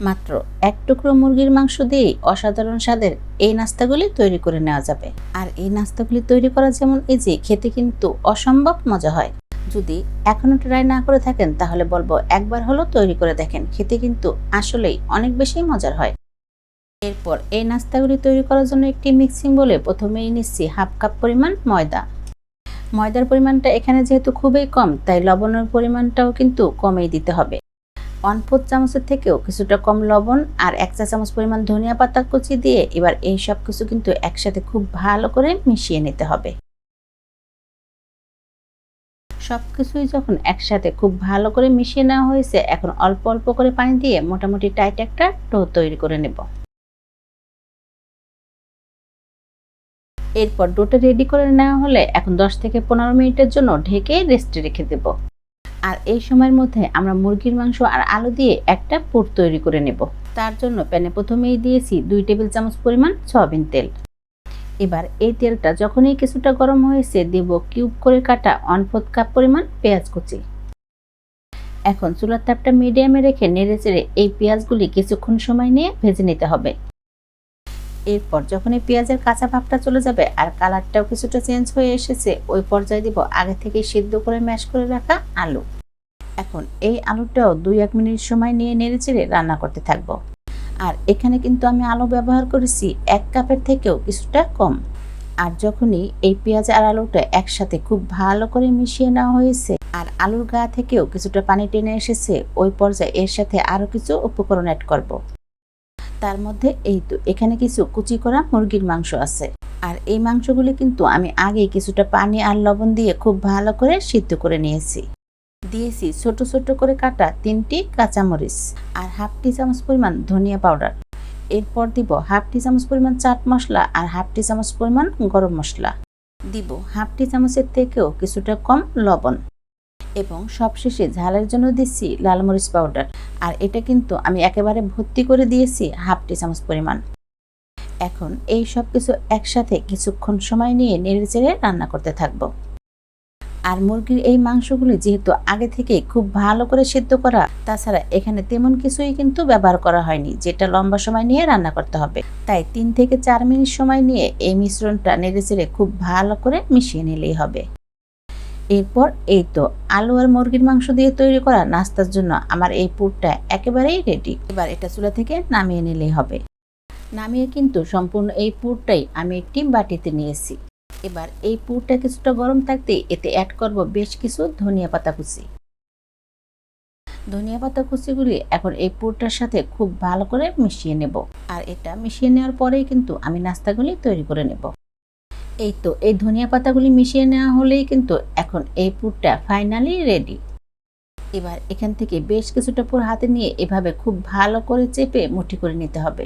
মাত্র এক টুকরো মুরগির মাংস দিয়েই অসাধারণ স্বাদের এই নাস্তাগুলি তৈরি করে নেওয়া যাবে। আর এই নাস্তাগুলি তৈরি করা যেমন ইজি খেতে কিন্তু অসম্ভব মজা হয়। যদি এখনও ট্রাই না করে থাকেন, তাহলে বলব একবার হলো তৈরি করে দেখেন, খেতে কিন্তু আসলেই অনেক বেশি মজার হয়। এরপর এই নাস্তাগুলি তৈরি করার জন্য একটি মিক্সিং বলে প্রথমেই নিচ্ছি হাফ কাপ পরিমাণ ময়দা। ময়দার পরিমাণটা এখানে যেহেতু খুবই কম, তাই লবণের পরিমাণটাও কিন্তু কমেই দিতে হবে। ওয়ান ফোর্থ চামচের থেকেও কিছুটা কম লবণ আর এক চা চামচ পরিমাণ ধনিয়া পাতা কুচি দিয়ে এবার এই সব কিছু কিন্তু একসাথে খুব ভালো করে মিশিয়ে নিতে হবে। সব কিছুই যখন একসাথে খুব ভালো করে মিশিয়ে নেওয়া হয়েছে, এখন অল্প অল্প করে পানি দিয়ে মোটামুটি টাইট একটা ডো তৈরি করে নেব। এরপর ডোটা রেডি করে নেওয়া হলে এখন 10 থেকে পনেরো মিনিটের জন্য ঢেকে রেস্টে রেখে দেব। আর এই সময়ের মধ্যে আমরা মুরগির মাংস আর আলু দিয়ে একটা পুর তৈরি করে নেব। তার জন্য প্যানে প্রথমেই দিয়েছি দুই টেবিল চামচ পরিমাণ সয়াবিন তেল। এবার এই তেলটা যখনই কিছুটা গরম হয়েছে দেব কিউব করে কাটা ওয়ান ফোর্থ কাপ পরিমাণ পেঁয়াজ কুচি। এখন চুলার তাপটা মিডিয়ামে রেখে নেড়ে চেড়ে এই পেঁয়াজগুলি কিছুক্ষণ সময় নিয়ে ভেজে নিতে হবে। এরপর যখন এই পেঁয়াজের কাঁচা ভাবটা চলে যাবে আর কালারটাও কিছুটা চেঞ্জ হয়ে এসেছে, ওই পর্যায়ে দিব আগে থেকে সিদ্ধ করে ম্যাশ করে রাখা আলু। এখন এই আলুটাও দুই এক মিনিট সময় নিয়ে নেড়ে চেড়ে রান্না করতে থাকব। আর এখানে কিন্তু আমি আলু ব্যবহার করেছি এক কাপের থেকেও কিছুটা কম। আর যখনই এই পেঁয়াজ আর আলুটা একসাথে খুব ভালো করে মিশিয়ে নেওয়া হয়েছে আর আলুর গা থেকেও কিছুটা পানি টেনে এসেছে, ওই পর্যায়ে এর সাথে আরও কিছু উপকরণ অ্যাড করব। তার মধ্যে এই তো, এখানে কিছু কুচি করা মুরগির মাংস আছে। আর এই মাংসগুলি কিন্তু আমি আগেই কিছুটা পানি আর লবণ দিয়ে খুব ভালো করে সিদ্ধ করে নিয়েছি। দিয়েছি ছোট ছোট করে কাটা তিনটি কাঁচামরিচ আর হাফ টি চামচ পরিমাণ ধনিয়া পাউডার। এরপর দিব হাফ টি চামচ পরিমাণ চাট মশলা আর হাফ টি চামচ পরিমাণ গরম মশলা। দিব হাফ টি চামচের থেকেও কিছুটা কম লবণ। এবং সবশেষে ঝালের জন্য দিচ্ছি লাল মরিচ পাউডার। আর এটা কিন্তু আমি একেবারে ভর্তি করে দিয়েছি হাফ টি চামচ পরিমাণ। এখন এই সব কিছু একসাথে কিছুক্ষণ সময় নিয়ে নেড়ে চেড়ে রান্না করতে থাকব। আর মুরগির এই মাংসগুলি যেহেতু আগে থেকে খুব ভালো করে সিদ্ধ করা, তাছাড়া এখানে তেমন কিছুই কিন্তু ব্যবহার করা হয়নি, যেটা লম্বা সময় নিয়ে রান্না করতে হবে। তাই তিন থেকে চার মিনিট সময় নিয়ে এই মিশ্রণটা নেড়ে চেড়ে খুব ভালো করে মিশিয়ে নিলেই হবে। এরপর এই তো, আলু আর মুরগির মাংস দিয়ে তৈরি করা নাস্তার জন্য আমার এই পুরটা একেবারেই রেডি এবার এটা চুলা থেকে নামিয়ে নিলেই হবে। নামিয়ে কিন্তু সম্পূর্ণ এই পুরটাই আমি একটি বাটিতে নিয়েছি। এবার এই পুরটা কিছুটা গরম থাকতে এতে অ্যাড করব বেশ কিছু ধনিয়া পাতা কুচি। ধনিয়া পাতা কুচিগুলি এখন এই পুরটার সাথে খুব ভালো করে মিশিয়ে নেব। আর এটা মিশিয়ে নেওয়ার পরেই কিন্তু আমি নাস্তাগুলি তৈরি করে নেব। এই তো, এই ধনিয়া পাতাগুলি মিশিয়ে নেওয়া হলেই কিন্তু এখন এই পুরটা ফাইনালি রেডি এবার এখান থেকে বেশ কিছুটা পুর হাতে নিয়ে এভাবে খুব ভালো করে চেপে মুঠি করে নিতে হবে।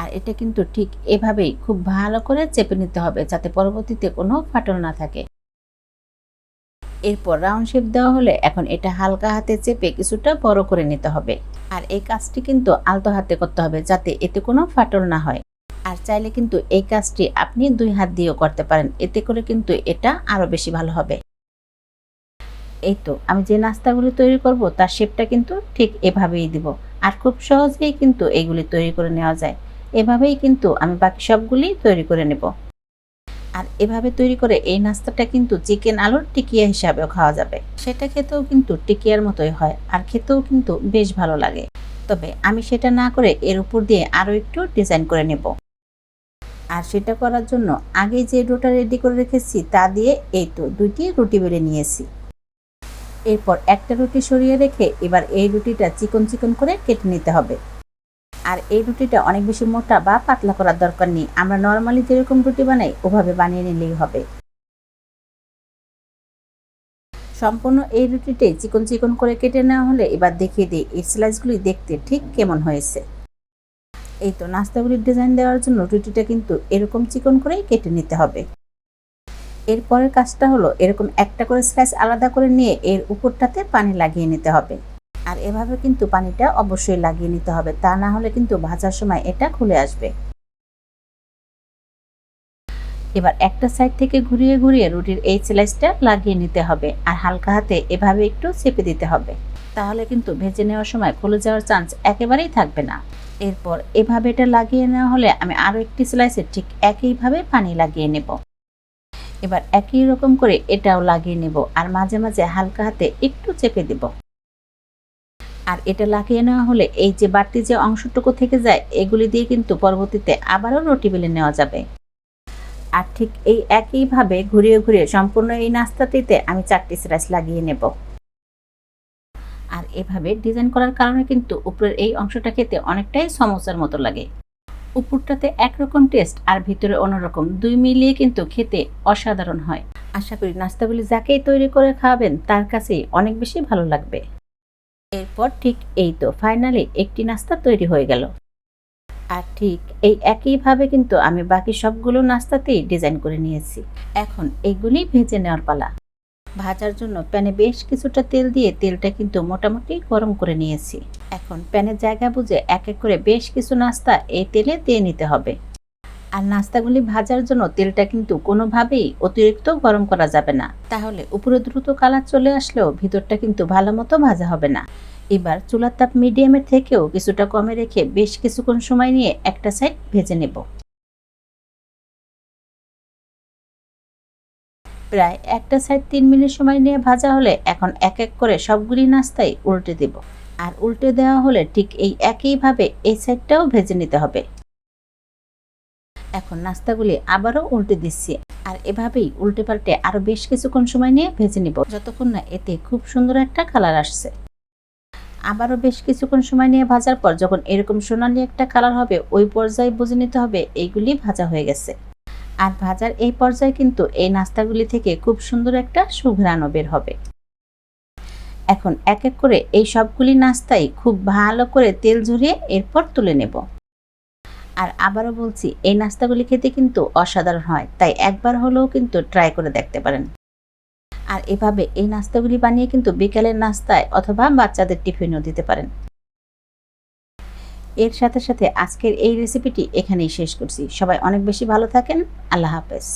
আর এটা কিন্তু ঠিক এভাবেই খুব ভালো করে চেপে নিতে হবে যাতে পরবর্তীতে কোনো ফাটল না থাকে। এরপর রাউন্ড শেপ দেওয়া হলে এখন এটা হালকা হাতে চেপে কিছুটা বড় করে নিতে হবে। আর এই কাজটি কিন্তু আলতো হাতে করতে হবে যাতে এতে কোনো ফাটল না হয়। আর চাইলে কিন্তু এই কাজটি আপনি দুই হাত দিয়েও করতে পারেন। এতে করে কিন্তু এটা আরও বেশি ভালো হবে। এই তো, আমি যে নাস্তাগুলি তৈরি করব, তার শেপটা কিন্তু ঠিক এভাবেই দিব। আর খুব সহজেই কিন্তু এইগুলি তৈরি করে নেওয়া যায়। এভাবেই কিন্তু আমি বাকি সবগুলি তৈরি করে নেব। আর এভাবে তৈরি করে এই নাস্তাটা কিন্তু চিকেন আলুর টিকিয়া হিসাবেও খাওয়া যাবে। সেটা খেতেও কিন্তু টিকিয়ার মতোই হয় আর খেতেও কিন্তু বেশ ভালো লাগে। তবে আমি সেটা না করে এর উপর দিয়ে আরও একটু ডিজাইন করে নেব। আর সেটা করার জন্য আগে যে ডোটা রেডি করে রেখেছি তা দিয়ে এই তো দুইটি রুটি বেলে নিয়েছি। এরপর একটা রুটি সরিয়ে রেখে এবার এই রুটিটা চিকন চিকন করে কেটে নিতে হবে। আর এই রুটিটা অনেক বেশি মোটা বা পাতলা করার দরকার নেই। আমরা নর্মালি যেরকম রুটি বানাই, ওভাবে বানিয়ে নিলেই হবে। সম্পূর্ণ এই রুটিটাই চিকন চিকন করে কেটে নেওয়া হলে এবার দেখিয়ে দিই, এই স্লাইসগুলি দেখতে ঠিক কেমন হয়েছে। এই তো নাস্তাগুলির ডিজাইন দেওয়ার জন্য রুটিটা কিন্তু এরকম চিকন করেই কেটে নিতে হবে। এরপরের কাজটা হলো এরকম একটা করে স্লাইস আলাদা করে নিয়ে এর উপরটাতে পানি লাগিয়ে নিতে হবে। আর এভাবে কিন্তু পানিটা অবশ্যই লাগিয়ে নিতে হবে। তা না হলে কিন্তু ভাজার সময় এটা খুলে আসবে। এবার একটা সাইড থেকে ঘুরিয়ে ঘুরিয়ে রুটির এই স্লাইসটা লাগিয়ে নিতে হবে আর হালকা হাতে এভাবে একটু চেপে দিতে হবে। তাহলে কিন্তু ভেজে নেওয়ার সময় খুলে যাওয়ার চান্স একেবারেই থাকবে না। এরপর এভাবে এটা লাগিয়ে নেওয়া হলে আমি আরও একটি স্লাইসে ঠিক একইভাবে পানি লাগিয়ে নেব। এবার একই রকম করে এটাও লাগিয়ে নেব আর মাঝে মাঝে হালকা হাতে একটু চেপে দেব। আর এটা লাগিয়ে নেওয়া হলে এই যে বাড়তি যে অংশটুকু থেকে যায়, এগুলি দিয়ে কিন্তু পরবর্তীতে আবারও রুটি বেলে নেওয়া যাবে। আর ঠিক এই একইভাবে ঘুরিয়ে ঘুরিয়ে সম্পূর্ণ এই নাস্তাটিতে আমি চারটি স্লাইস লাগিয়ে নেব। আর এভাবে ডিজাইন করার কারণে কিন্তু উপরের এই অংশটা খেতে অনেকটাই সমোসার মতো লাগে। উপরটাতে একরকম টেস্ট আর ভিতরে অন্যরকম দুই মিলিয়ে কিন্তু খেতে অসাধারণ হয়। আশা করি নাস্তাগুলি যাকেই তৈরি করে খাওয়াবেন তার কাছেই অনেক বেশি ভালো লাগবে। এরপর ঠিক এই তো ফাইনালি একটি নাস্তা তৈরি হয়ে গেল। আর ঠিক এই একইভাবে কিন্তু আমি বাকি সবগুলো নাস্তাতেই ডিজাইন করে নিয়েছি। এখন এইগুলি ভেজে নেওয়ার পালা। ভাজার জন্য প্যানে বেশ কিছুটা তেল দিয়ে তেলটা কিন্তু মোটামুটি গরম করে নিয়েছি। এখন প্যানের জায়গা বুঝে এক এক করে বেশ কিছু নাস্তা এই তেলে দিয়ে নিতে হবে। আর নাস্তাগুলি ভাজার জন্য তেলটা কিন্তু কোনোভাবেই অতিরিক্ত গরম করা যাবে না। তাহলে উপরে দ্রুত কালার চলে আসলেও ভিতরটা কিন্তু ভালো মতো ভাজা হবে না। এবার চুলার তাপ মিডিয়ামের থেকেও কিছুটা কমে রেখে বেশ কিছুক্ষণ সময় নিয়ে একটা সাইড ভেজে নেব। প্রায় একটা সাইড তিন মিনিট সময় নিয়ে ভাজা হলে এখন এক এক করে সবগুলি নাস্তাই উল্টে দেব। আর উল্টে দেওয়া হলে ঠিক এই একইভাবে এই সাইডটাও ভেজে নিতে হবে। এখন নাস্তাগুলি আবারও উল্টে দিচ্ছি। আর এভাবেই উল্টে পাল্টে আরও বেশ কিছুক্ষণ সময় নিয়ে ভেজে নিব। যতক্ষণ না এতে খুব সুন্দর একটা কালার আসছে। আবারও বেশ কিছুক্ষণ সময় নিয়ে ভাজার পর যখন এরকম সোনালি একটা কালার হবে, ওই পর্যায়ে বুঝে নিতে হবে এইগুলি ভাজা হয়ে গেছে। আর ভাজার এই পর্যায়ে কিন্তু এই নাস্তাগুলি থেকে খুব সুন্দর একটা সুঘ্রাণও বের হবে। এখন এক এক করে এই সবগুলি নাস্তাই খুব ভালো করে তেল ঝরিয়ে এরপর তুলে নেব। আর আবারও বলছি, এই নাস্তাগুলি খেতে কিন্তু অসাধারণ হয়, তাই একবার হলেও কিন্তু ট্রাই করে দেখতে পারেন। আর এভাবে এই নাস্তাগুলি বানিয়ে কিন্তু বিকেলের নাস্তায় অথবা বাচ্চাদের টিফিনও দিতে পারেন। এর সাথে সাথে আজকের এই রেসিপিটি এখানেই শেষ করছি। সবাই অনেক বেশি ভালো থাকেন। আল্লাহ হাফেজ।